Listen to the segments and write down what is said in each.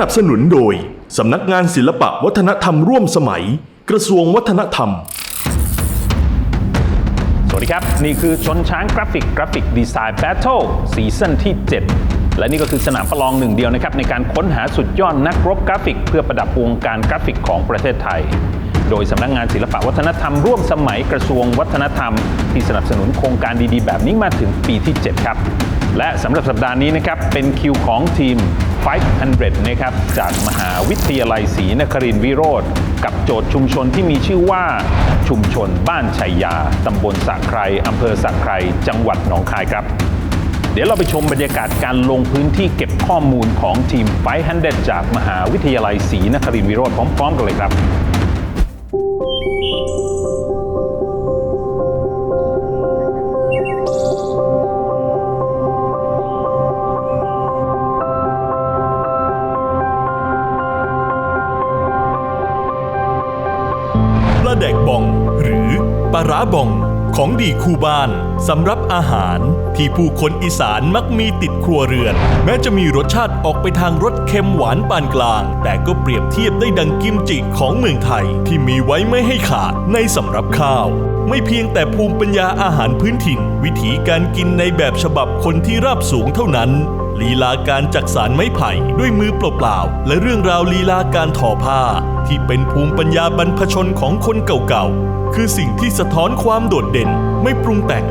นับสนุนโดย สำนักงานศิลปะวัฒนธรรมร่วมสมัย กระทรวงวัฒนธรรม สวัสดีครับ นี่คือชนช้างกราฟิกกราฟิกดีไซน์แบทเทิลซีซั่นที่ 7 และนี่ก็คือสนามประลองหนึ่งเดียวนะครับ ในการค้นหาสุดยอดนักรบกราฟิก เพื่อประดับวงการกราฟิกของประเทศไทย โดยสำนักงานศิลปะวัฒนธรรมร่วมสมัยกระทรวงวัฒนธรรม ที่สนับสนุนโครงการดีๆ แบบนี้มาถึงปีที่ 7 ครับ และสำหรับสัปดาห์นี้นะครับเป็นคิวของทีม 500 นะครับ จากมหาวิทยาลัยศรีนครินทรวิโรธกับโจทย์ชุมชนที่มีชื่อว่าชุมชนบ้านชัยยา ตำบลสระไครอำเภอสระไคร จังหวัดหนองคายครับ เดี๋ยวเราไปชมบรรยากาศการลงพื้นที่เก็บข้อมูลของทีม 500 จากมหาวิทยาลัยศรีนครินทรวิโรธพร้อม ๆ กันเลยครับปาร้าบองของดีคู่บ้านสำหรับอาหารที่ผู้คนอีสานมักมีติดครัวเรือน แม้จะมีรสชาติออกไปทางรสเค็มหวานปานกลาง แต่ก็เปรียบเทียบได้ดังกิมจิของเมืองไทยที่มีไว้ไม่ให้ขาดในสำรับข้าว ไม่เพียงแต่ภูมิปัญญาอาหารพื้นถิ่น วิถีการกินในแบบฉบับคนที่ราบสูงเท่านั้น ลีลาการจักสารไม้ไผ่ด้วยมือเปล่าๆและเรื่องราวลีลาการทอผ้า ที่เป็นภูมิปัญญาบรรพชนของคนเก่าๆ คือสิ่งที่สะท้อนความโดดเด่นไม่ปรุงแต่ง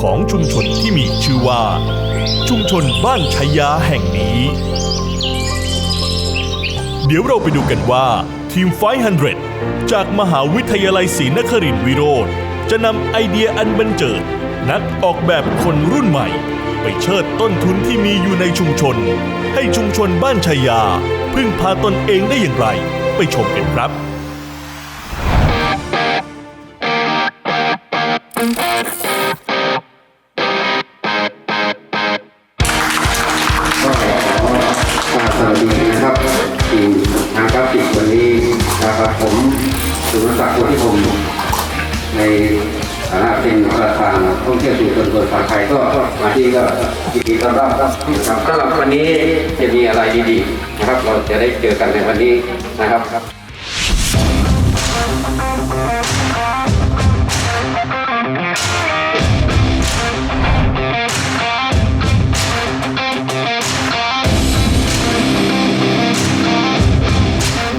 ของชุมชนที่มีชื่อว่า ชุมชนบ้านชัยยาแห่งนี้ เดี๋ยวเราไปดูกันว่าทีม 500 จากมหาวิทยาลัยศรีนครินทรวิโรธจะนำไอเดียอันบันเจิด นักออกแบบคนรุ่นใหม่ ไปเชิดต้นทุนที่มีอยู่ในชุมชน ให้ชุมชนบ้านชายา พึ่งพาตนเองได้อย่างไร ไปชมกันครับ นรับครับนะครับสำหรับวันนี้จะมีอะไรดีๆนะครับ เราจะได้เจอกันในวันนี้นะครับ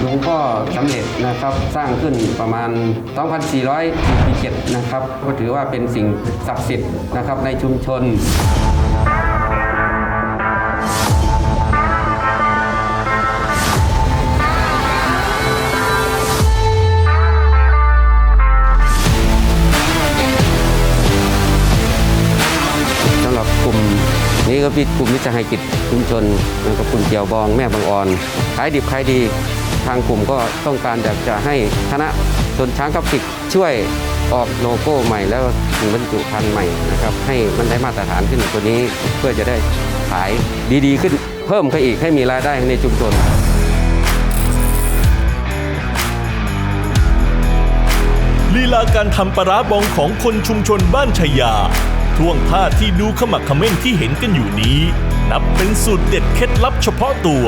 หลวงพ่อสำเร็จนะครับสร้างขึ้นประมาณ 2447 นะครับ ก็ถือว่าเป็นสิ่งศักดิ์สิทธิ์นะครับในชุมชน นี้ก็เป็นกลุ่มวิสาหกิจชุมชนนะครับคุณเกี่ยวบองแม่บางอ่อนขายดิบขายดี ทางกลุ่มก็ต้องการอยากจะให้คณะชนช้างกราฟิกช่วยออกโลโก้ใหม่แล้วถึงบรรจุภัณฑ์ใหม่นะครับให้มันได้มาตรฐานขึ้นตัวนี้เพื่อจะได้ขายดีๆ ขึ้นเพิ่มขึ้นอีกให้มีรายได้ในชุมชนลีลาการทำปลาร้าบองของคนชุมชนบ้านชัยยา ท่วงท่าที่ดูขมักขม้นที่เห็นกันอยู่นี้ นับเป็นสูตรเด็ดเคล็ดลับเฉพาะตัว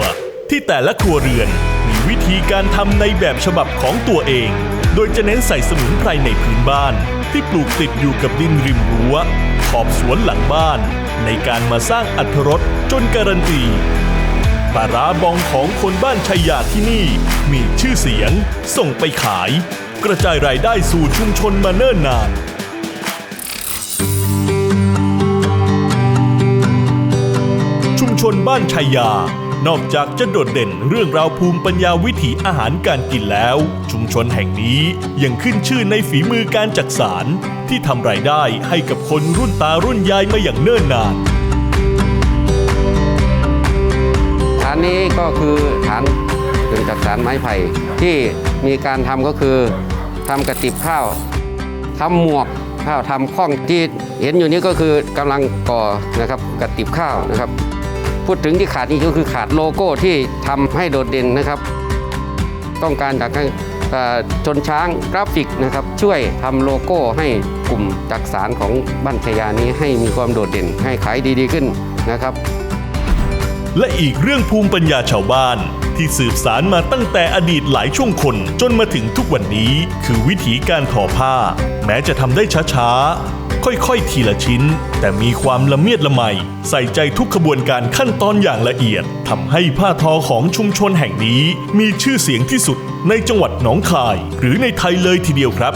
ที่แต่ละครัวเรือนมีวิธีการทำในแบบฉบับของตัวเอง โดยจะเน้นใส่สมุนไพรในพื้นบ้าน ที่ปลูกติดอยู่กับดินริมรั้ว ขอบสวนหลังบ้าน ในการมาสร้างอัตรสจนการันตีปลาร้าบองของคนบ้านชัยยาที่นี่ มีชื่อเสียง ส่งไปขาย กระจายรายได้สู่ชุมชนมาเนิ่นนาน ชุมชนบ้านชัยา นอกจากจะโดดเด่นเรื่องราวภูมิปัญญาวิถีอาหารการกินแล้ว ชุมชนแห่งนี้ยังขึ้นชื่อในฝีมือการจักสาร ที่ทำรายได้ให้กับคนรุ่นตารุ่นยายมาอย่างเนิ่นนาน ฐานนี้ก็คือฐานกึ่งจักสารไม้ไผ่ที่มีการทำก็คือทำกระติบข้าวทำหมวกข้าวทำข้องที่เห็นอยู่นี้ก็คือกำลังก่อนะครับกระติบข้าวนะครับ พูดถึงที่ขาดนี่ก็คือขาดโลโก้ที่ทำให้โดดเด่นนะครับ ต้องการจากชนช้างกราฟิกนะครับ ช่วยทำโลโก้ให้กลุ่มจักสารของบ้านชายานี้ให้มีความโดดเด่นให้ขายดีๆขึ้นนะครับ และอีกเรื่องภูมิปัญญาชาวบ้านที่สืบสารมาตั้งแต่อดีตหลายช่วงคนจนมาถึงทุกวันนี้ คือวิธีการทอผ้า แม้จะทำได้ช้าๆ ค่อยๆ ทีละชิ้น แต่มีความละเมียดละไมใส่ใจทุกขบวนการขั้นตอนอย่างละเอียดทำให้ผ้าทอของชุมชนแห่งนี้ มีชื่อเสียงที่สุดในจังหวัดหนองคาย หรือในไทยเลยทีเดียวครับ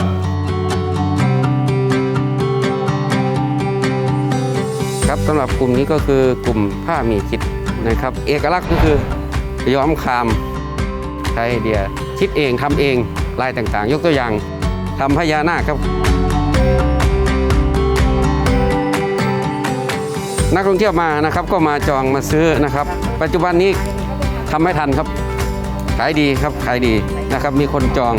ครับสำหรับกลุ่มนี้ก็คือกลุ่มผ้ามีคิดนะครับ เอกลักษณ์ก็คือย้อมคามใช้ไอเดียคิดเองทำเองลายต่างๆ ยกตัวอย่างทำพญานาคครับ นักท่องเที่ยวมานะครับก็มาจองมาซื้อนะครับ ปัจจุบันนี้ทำไม่ทันครับ ขายดีครับขายดีนะครับมีคนจอง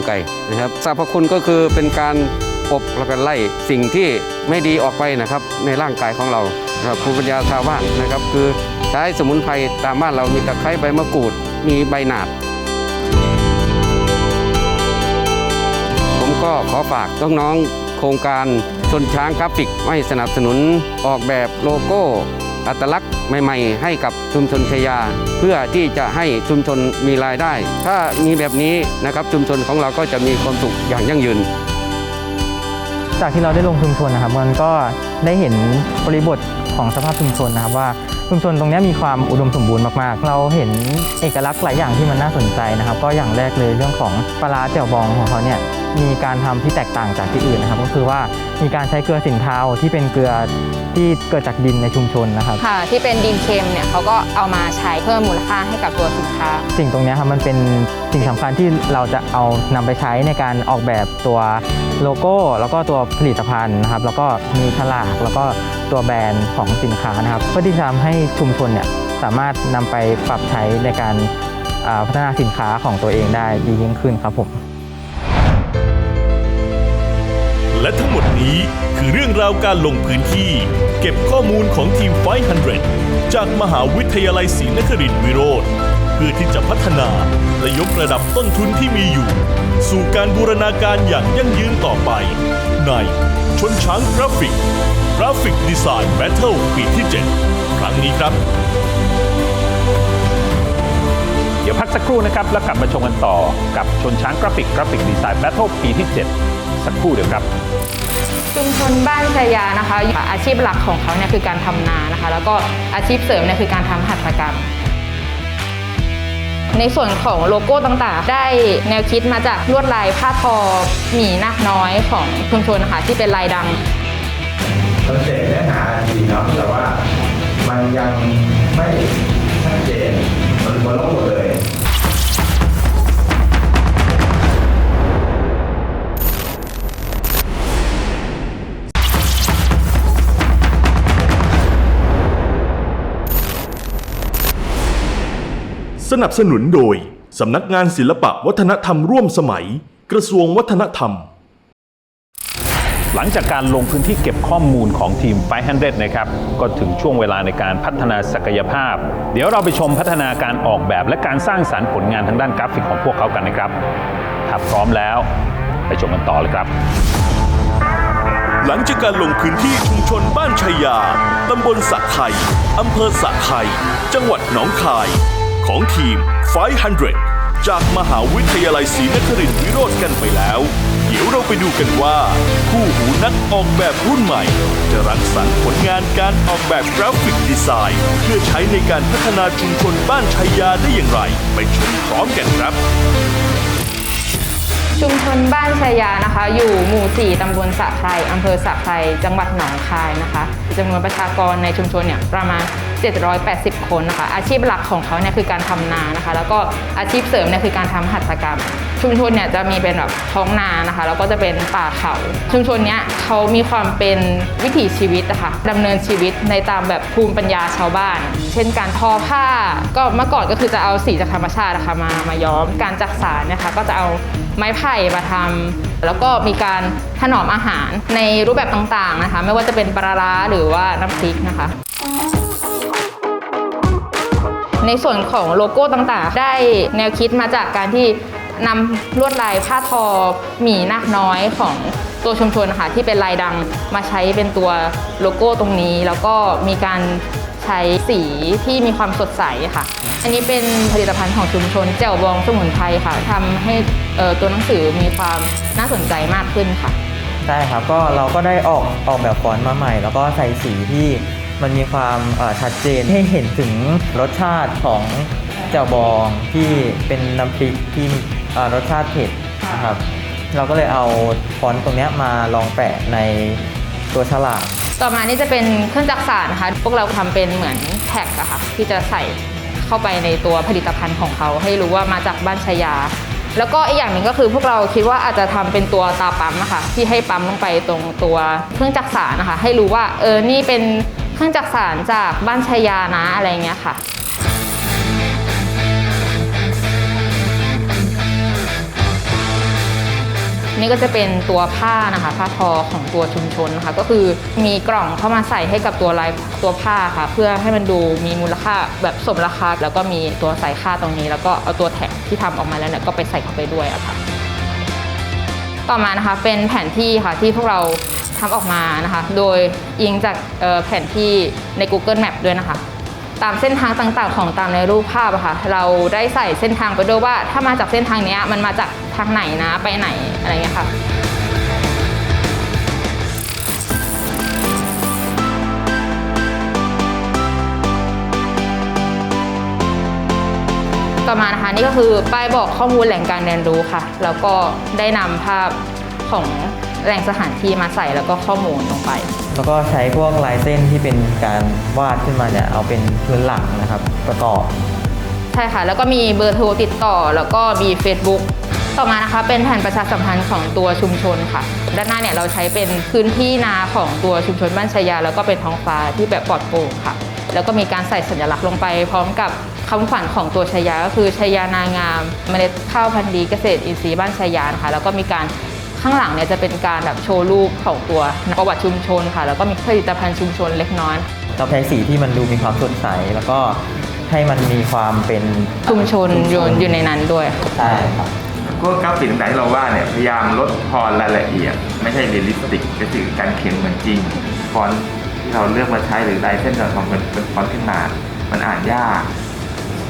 มไก่นะครับสรรพคุณก็คือเป็นการอบแล้วก็ไล่สิ่งที่ไม่ดีออกไปนะครับในร่างกายของเราครับภูมิปัญญาชาวบ้านนะครับคือใช้สมุนไพรตามบ้านเรามีตะไคร้ใบมะกรูด มีใบหนาด ผมก็ขอฝากน้องๆโครงการชนช้างกราฟิกไม่สนับสนุนออกแบบโลโก้ อัตลักษณ์ ใหม่ๆ ให้กับชุมชนชยา เพื่อที่จะให้ชุมชนมีรายได้ ถ้ามีแบบนี้นะครับชุมชนของเราก็จะมีความสุขอย่างยั่งยืน จากที่เราได้ลงชุมชนนะครับมันก็ได้เห็นบริบทของสภาพชุมชนนะครับว่าชุมชนตรงนี้มีความอุดมสมบูรณ์มากๆ เราเห็นเอกลักษณ์หลายอย่างที่มันน่าสนใจนะครับ ก็อย่างแรกเลยเรื่องของปลาร้าเจียวบองของเขาเนี่ยมีการทำที่แตกต่างจากที่อื่นนะครับ ก็คือว่า มีการใช้เกลือสินเทาที่เป็นเกลือที่เกิดจากดินในชุมชนนะครับ ค่ะ ที่เป็นดินเค็มเนี่ยเขาก็เอามาใช้เพิ่มมูลค่าให้กับตัวสินค้า สิ่งตรงเนี้ยครับมันเป็นสิ่งสำคัญที่เราจะเอานำไปใช้ในการออกแบบตัวโลโก้ แล้วก็ตัวผลิตภัณฑ์นะครับ แล้วก็มีฉลากแล้วก็ตัวแบรนด์ของสินค้านะครับ เพื่อที่จะทำให้ชุมชนเนี่ยสามารถนำไปปรับใช้ในการอ่าพัฒนาสินค้าของตัวเองได้ดียิ่งขึ้นครับผม และทั้งหมดนี้คือเรื่องราวการลงพื้นที่ เก็บข้อมูลของทีม 500 จากมหาวิทยาลัยศรีนครินทร์วิโรธเพื่อที่จะพัฒนาและยกระดับต้นทุนที่มีอยู่ สู่การบูรณาการอย่างยั่งยืนต่อไป ในชนช้างกราฟิกกราฟิกดีไซน์แบทเทิลปีที่ 7 ครั้งนี้ครับเดี๋ยวพักสักครู่นะครับ แล้วกลับมาชมกันต่อกับชนช้างกราฟิกกราฟิกดีไซน์แบทเทิลปีที่ 7 สักครู่เดียวครับชุมชนบ้านชายานะคะ อาชีพหลักของเขาเนี่ยคือการทำนานะคะ แล้วก็อาชีพเสริมเนี่ยคือการทำหัตถกรรม ในส่วนของโลโก้ต่างๆ ได้แนวคิดมาจากลวดลายผ้าทอหมีนาคน้อยของชุมชนนะคะที่เป็นลายดังคอนเซ็ปต์เนื้อหาดีเนาะแต่ว่ามันยังไม่ชัดเจนมันบนโลกหมดเลย สนับสนุนโดย สำนักงานศิลปะวัฒนธรรมร่วมสมัย กระทรวงวัฒนธรรม หลังจากการลงพื้นที่เก็บข้อมูลของทีม 500 นะครับ ก็ถึงช่วงเวลาในการพัฒนาศักยภาพ เดี๋ยวเราไปชมพัฒนาการออกแบบและการสร้างสารรค์ผลงานทางด้านกราฟิกของพวกเขากันนะครับถ้าพร้อมแล้ว ไปชมกันต่อเลยครับ หลังจากการลงพื้นที่ชุมชนบ้านชัยยา ตำบลสะไข่อำเภอสะไข่จังหวัดหนองคาย ของทีม 500 จากมหาวิทยาลัยศรีนครินทร์วิโรธกันไปแล้ว เดี๋ยวเราไปดูกันว่า คู่หูนักออกแบบรุ่นใหม่ จะรังสรรค์ผลงานการออกแบบกราฟิกดีไซน์ เพื่อใช้ในการพัฒนาชุมชนบ้านชัยยาได้อย่างไร ไปชมพร้อมกันครับชุมชนบ้านชายานะคะ อยู่หมู่ 4 ตำบลสะไครอำเภอสะไครจังหวัดหนองคายนะคะจำนวนประชากรในชุมชนเนี่ยประมาณ 780 คนนะคะ อาชีพหลักของเขาเนี่ยคือการทำนานะคะ แล้วก็อาชีพเสริมเนี่ยคือการทำหัตถกรรม ชุมชนเนี่ยจะมีเป็นแบบท้องนานะคะ แล้วก็จะเป็นป่าเขา ชุมชนเนี้ยเขามีความเป็นวิถีชีวิตนะคะดำเนินชีวิตในตามแบบภูมิปัญญาชาวบ้าน เช่นการทอผ้า ก็เมื่อก่อนก็คือจะเอาสีจากธรรมชาตินะคะมามาย้อม การจักสารนะคะก็จะเอาไม้ไผ่มาทำแล้วก็มีการถนอมอาหารในรูปแบบต่างๆนะคะ ไม่ว่าจะเป็นปลาร้าหรือว่าน้ำพริกนะคะ ในส่วนของโลโก้ต่างๆ ได้แนวคิดมาจากการที่นำลวดลายผ้าทอหมีนาคน้อยของตัวชุมชนนะคะที่เป็นลายดังมาใช้เป็นตัวโลโก้ตรงนี้ แล้วก็มีการใช้สีที่มีความสดใสค่ะ อันนี้เป็นผลิตภัณฑ์ของชุมชนแจ่วบองสมุนไพรค่ะทำให้ตัวหนังสือมีความน่าสนใจมากขึ้นค่ะ ใช่ครับก็เราก็ได้ออกออกแบบฟอนต์มาใหม่ แล้วก็ใส่สีที่ มันมีความชัดเจนให้เห็นถึงรสชาติของแจ่วบองที่เป็นน้ำพริกที่รสชาติเผ็ดนะครับ เราก็เลยเอาฟอนต์ตรงเนี้ยมาลองแปะในตัวฉลากต่อมานี่จะเป็นเครื่องจักสานนะคะพวกเราทำเป็นเหมือนแท็กอะค่ะที่จะใส่เข้าไปในตัวผลิตภัณฑ์ของเขา ให้รู้ว่ามาจากบ้านชายา แล้วก็อีกอย่างหนึ่งก็คือพวกเราคิดว่าอาจจะทำเป็นตัวตาปั๊มนะคะที่ให้ปั๊มลงไปตรงตัวเครื่องจักสานนะคะให้รู้ว่าเออนี่เป็น เครื่องจักสานจากบ้านชายานะอะไรเงี้ยค่ะนี่ก็จะเป็นตัวผ้านะคะผ้าทอของตัวชุมชนนะคะก็คือมีกล่องเข้ามาใส่ให้กับตัวลายตัวผ้าค่ะ เพื่อให้มันดูมีมูลค่าแบบสมราคา แล้วก็มีตัวใส่ค่าตรงนี้ แล้วก็เอาตัวแท็กที่ทำออกมาแล้วเนี่ยก็ไปใส่เข้าไปด้วยอะค่ะ ต่อมานะคะเป็นแผนที่ค่ะที่พวกเราทำออกมานะคะ โดยอิงจากแผนที่ใน Google Map ด้วยนะคะ ตามเส้นทางต่างๆ ของตามในรูปภาพอะค่ะเราได้ใส่เส้นทางไปด้วยว่า ถ้ามาจากเส้นทางนี้มันมาจากทางไหนนะไปไหนอะไรเงี้ยค่ะ ต่อมานะคะนี่ก็คือป้ายบอกข้อมูลแหล่งการเรียนรู้ค่ะ แล้วก็ได้นำภาพของแหล่งสถานที่มาใส่แล้วก็ข้อมูลลงไป แล้วก็ใช้พวกลายเส้นที่เป็นการวาดขึ้นมาเนี่ยเอาเป็นพื้นหลักนะครับประกอบใช่ค่ะ แล้วก็มีเบอร์โทรติดต่อ แล้วก็มี Facebook ต่อมานะคะเป็นแผ่นประชาสัมพันธ์ของตัวชุมชนค่ะ ด้านหน้าเนี่ยเราใช้เป็นพื้นที่นาของตัวชุมชนบ้านชายา แล้วก็เป็นท้องฟ้าที่แบบปลอดโปร่งค่ะ แล้วก็มีการใส่สัญลักษณ์ลงไปพร้อมกับ คำขวัญของตัวชายาก็คือชายานางามเมล็ดข้าวพันธุ์ดีเกษตรอินทรีย์บ้านชายานะคะแล้วก็มีการข้างหลังเนี่ยจะเป็นการแบบโชว์รูปของตัวประวัติชุมชนค่ะ แล้วก็มีผลิตภัณฑ์ชุมชนเล็กน้อยเราใช้สีที่มันดูมีความสดใสแล้วก็ให้มันมีความเป็นชุมชนอยู่อยู่ในนั้นด้วยใช่ครับพวกกราฟิกต่างๆที่เราว่าดเนี่ยพยายามลดทอนรายละเอียด ไม่ใช่เรียลลิสติกก็คือการเขียนเหมือนจริงฟอนต์ที่เราเลือกมาใช้หรือลายเส้นเราทำเป็นเป็นฟอนต์ขึ้นมา มันอ่านยาก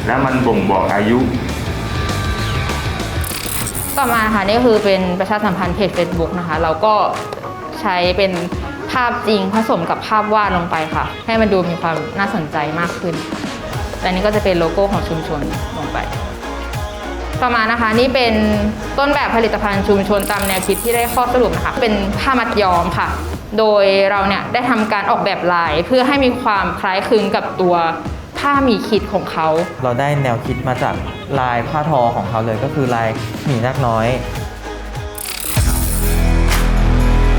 แล้วมันบ่งบอกอายุ ต่อมาค่ะนี่คือเป็นประชาสัมพันธ์เพจ Facebook นะคะ เราก็ใช้เป็นภาพจริงผสมกับภาพวาดลงไปค่ะ ให้มันดูมีความน่าสนใจมากขึ้นและนี่ก็จะเป็นโลโก้ของชุมชนลงไป ต่อมานะคะนี่เป็นต้นแบบผลิตภัณฑ์ชุมชนตามแนวคิดที่ได้ข้อสรุปนะคะ เป็นผ้ามัดย้อมค่ะ โดยเราเนี่ยได้ทำการออกแบบลายเพื่อให้มีความคล้ายคลึงกับตัว ผ้าหมีขีดของเขา เราได้แนวคิดมาจากลายผ้าทอของเขาเลยก็คือลายหมีนักน้อย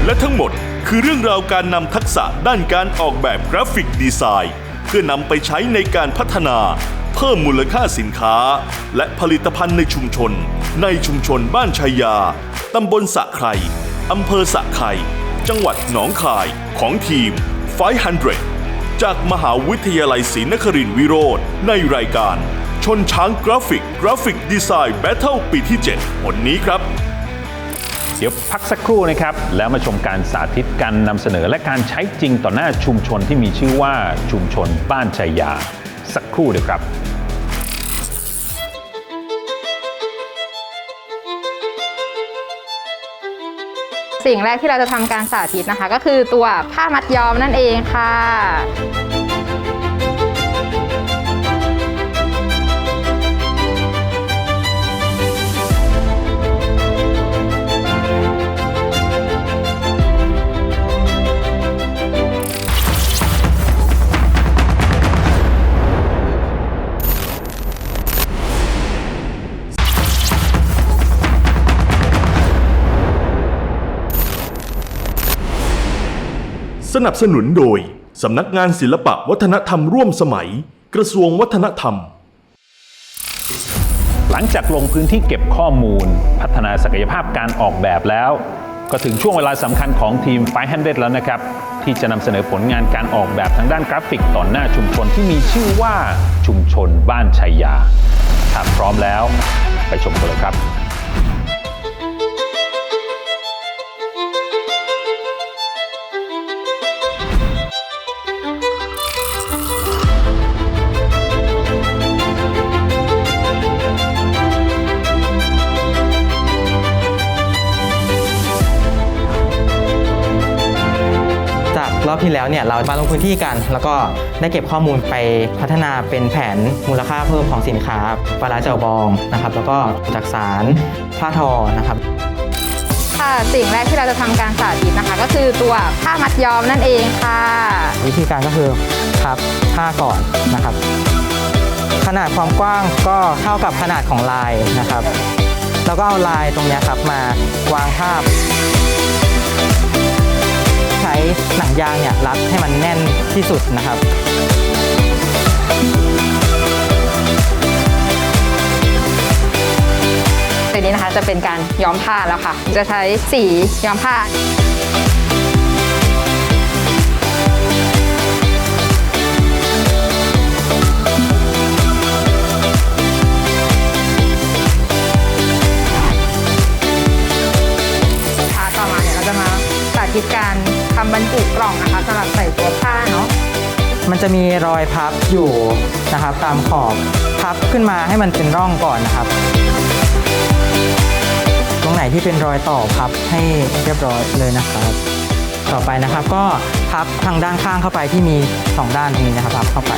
และทั้งหมดคือเรื่องราวการนำทักษะด้านการออกแบบกราฟิกดีไซน์ เพื่อนำไปใช้ในการพัฒนา เพิ่มมูลค่าสินค้า และผลิตภัณฑ์ในชุมชน ในชุมชนบ้านชัยยาตำบลสะไครอำเภอสะไข่จังหวัดหนองคายของทีม 500 จากมหาวิทยาลัยศรีนครินทรวิโรธในรายการ ชนช้างกราฟิกกราฟิกดีไซน์แบทเทิลปีที่ 7 วันนี้ครับ เดี๋ยวพักสักครู่นะครับ แล้วมาชมการสาธิตการนำเสนอและการใช้จริงต่อหน้าชุมชนที่มีชื่อว่าชุมชนบ้านชัยยา สักครู่เดียวครับ สิ่งแรกที่เราจะทำการสาธิตนะคะ ก็คือตัวผ้ามัดย้อมนั่นเองค่ะ สนับสนุนโดย สำนักงานศิลปะวัฒนธรรมร่วมสมัย กระทรวงวัฒนธรรม หลังจากลงพื้นที่เก็บข้อมูล พัฒนาศักยภาพการออกแบบแล้ว ก็ถึงช่วงเวลาสำคัญของทีม 500 แล้วนะครับ ที่จะนำเสนอผลงานการออกแบบทางด้านกราฟิกต่อหน้าชุมชนที่มีชื่อว่าชุมชนบ้านชัยยาถ้าพร้อมแล้ว ไปชมกันเลยครับ รอบที่แล้วเนี่ยเรามาลงพื้นที่กัน แล้วก็ได้เก็บข้อมูลไปพัฒนาเป็นแผนมูลค่าเพิ่มของสินค้าปลาร้าเจ้าบองนะครับแล้วก็จากสารผ้าทอนะครับค่ะสิ่งแรกที่เราจะทำการสาธิตนะคะ ก็คือตัวผ้ามัดย้อมนั่นเองค่ะ วิธีการก็คือพับผ้าก่อนนะครับ ขนาดความกว้างก็เท่ากับขนาดของลายนะครับ แล้วก็เอาลายตรงเนี้ยครับมาวางภาพใช้หนังยางเนี่ยรัดให้มันแน่นที่สุดนะครับทีนี้นะคะจะเป็นการย้อมผ้าแล้วค่ะ จะใช้สีย้อมผ้าค่ะต่อมาเนี่ยเราจะมาสาธิตการำบรรจุกล่องนะคะสำหรับใส่ตัวผ้าเนาะมันจะมีรอยพับอยู่นะครับ ตามขอบพับขึ้นมาให้มันเป็นร่องก่อนนะครับ ตรงไหนที่เป็นรอยต่อพับให้เรียบร้อยเลยนะครับ ต่อไปนะครับก็พับทางด้านข้างเข้าไปที่มีสองด้านตรงนี้นะครับพับเข้าไป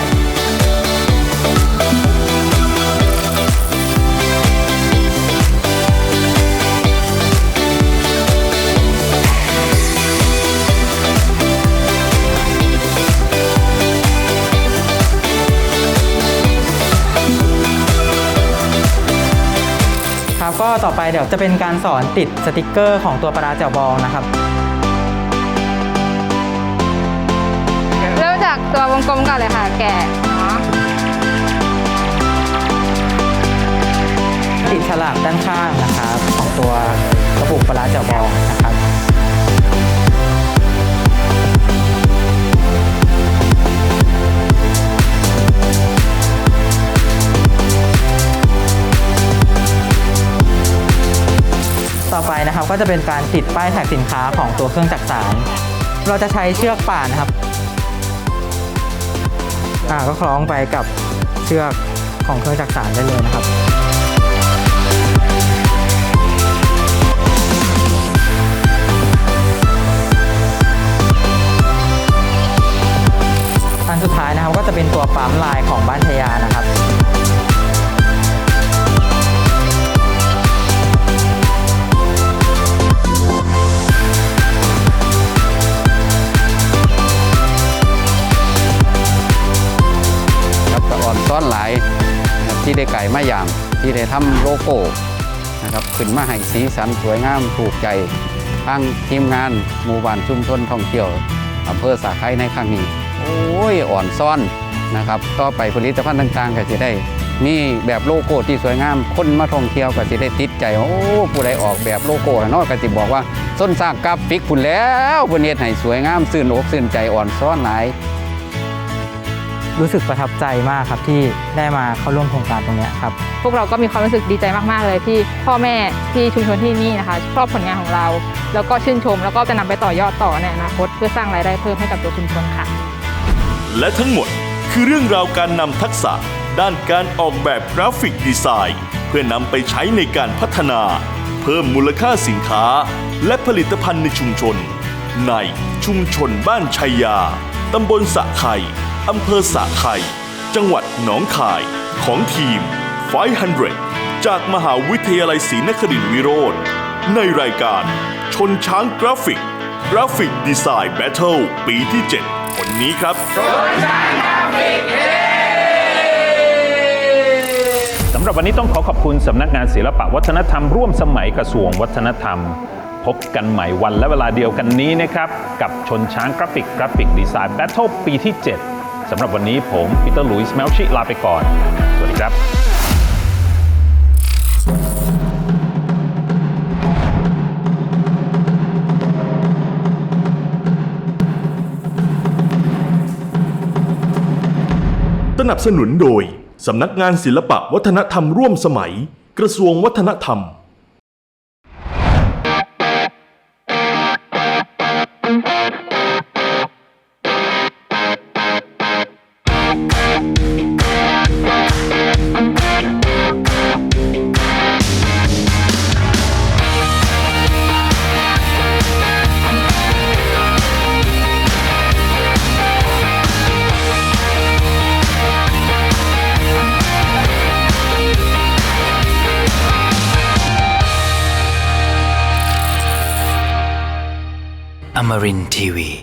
ครับก็ต่อไปเดี๋ยวจะเป็นการสอนติดสติกเกอร์ของตัวปลาร้าแจ่วบองนะครับเริ่มจากตัววงกลมก่อนเลยค่ะ แกะเนาะติดฉลากด้านข้างนะครับ ของตัวกระปุกปลาร้าแจ่วบองนะครับ ต่อไปนะครับ ก็จะเป็นการติดป้ายแท็กสินค้าของตัวเครื่องจักรสานเราจะใช้เชือกป่านนะครับอ่าก็คล้องไปกับเชือกของเครื่องจักรสานได้เลยนะครับอันสุดท้ายนะครับก็จะเป็นตัวปั๊มลายของบ้านชยานะครับ ซ้อนหลายนะครับที่ได้ไก่มายาม ที่ได้ทำโลโก้นะครับขึ้นมาให้สีสันสวยงามถูกใจทางทีมงานหมู่บ้านชุมชนท่องเที่ยวอำเภอสาไคในครั้งนี้ โอ้ยอ่อนซ้อนนะครับต่อไปผลิตภัณฑ์ต่างๆ ก็จะได้ มีแบบโลโก้ที่สวยงาม คนมาท่องเที่ยวก็สิได้ติดใจ โอ้ผู้ใดออกแบบโลโก้นาะก็สิบอกว่าส้นสร้างกราฟิกพุ่นแล้วเพิ่นเฮ็ดให้สวยงาม ซื่นอกซื่นใจอ่อนซ้อนหลาย รู้สึกประทับใจมากครับที่ได้มาเข้าร่วมโครงการตรงเนี้ยครับพวกเราก็มีความรู้สึกดีใจมากๆเลยที่พ่อแม่ที่ชุมชนที่นี่นะคะชอบผลงานของเรา แล้วก็ชื่นชม แล้วก็จะนำไปต่อยอดต่อในอนาคตเพื่อสร้างรายได้เพิ่มให้กับตัวชุมชนค่ะ และทั้งหมดคือเรื่องราวการนำทักษะ ด้านการออกแบบกราฟิกดีไซน์ เพื่อนำไปใช้ในการพัฒนา เพิ่มมูลค่าสินค้า และผลิตภัณฑ์ในชุมชน ในชุมชนบ้านชัยยาตำบลสะไข่ อำเภอสะไข่จังหวัดหนองคายของทีม 500 จากมหาวิทยาลัยศรีนครินทรวิโรธในรายการชนช้างกราฟิก กราฟิกดีไซน์แบทเทิลปีที่ 7 วันนี้ครับสำหรับวันนี้ต้องขอขอบคุณสำนักงานศิลปะวัฒนธรรมร่วมสมัยกระทรวงวัฒนธรรม พบกันใหม่วันและเวลาเดียวกันนี้นะครับ กับชนช้างกราฟิกกราฟิกดีไซน์แบทเทิลปีที่ 7 สำหรับวันนี้ผมปีเตอร์ลุยส์แมลชิลาไปก่อน สวัสดีครับสนับสนุนโดย สำนักงานศิลปะวัฒนธรรมร่วมสมัย กระทรวงวัฒนธรรม Amarin Tiwi.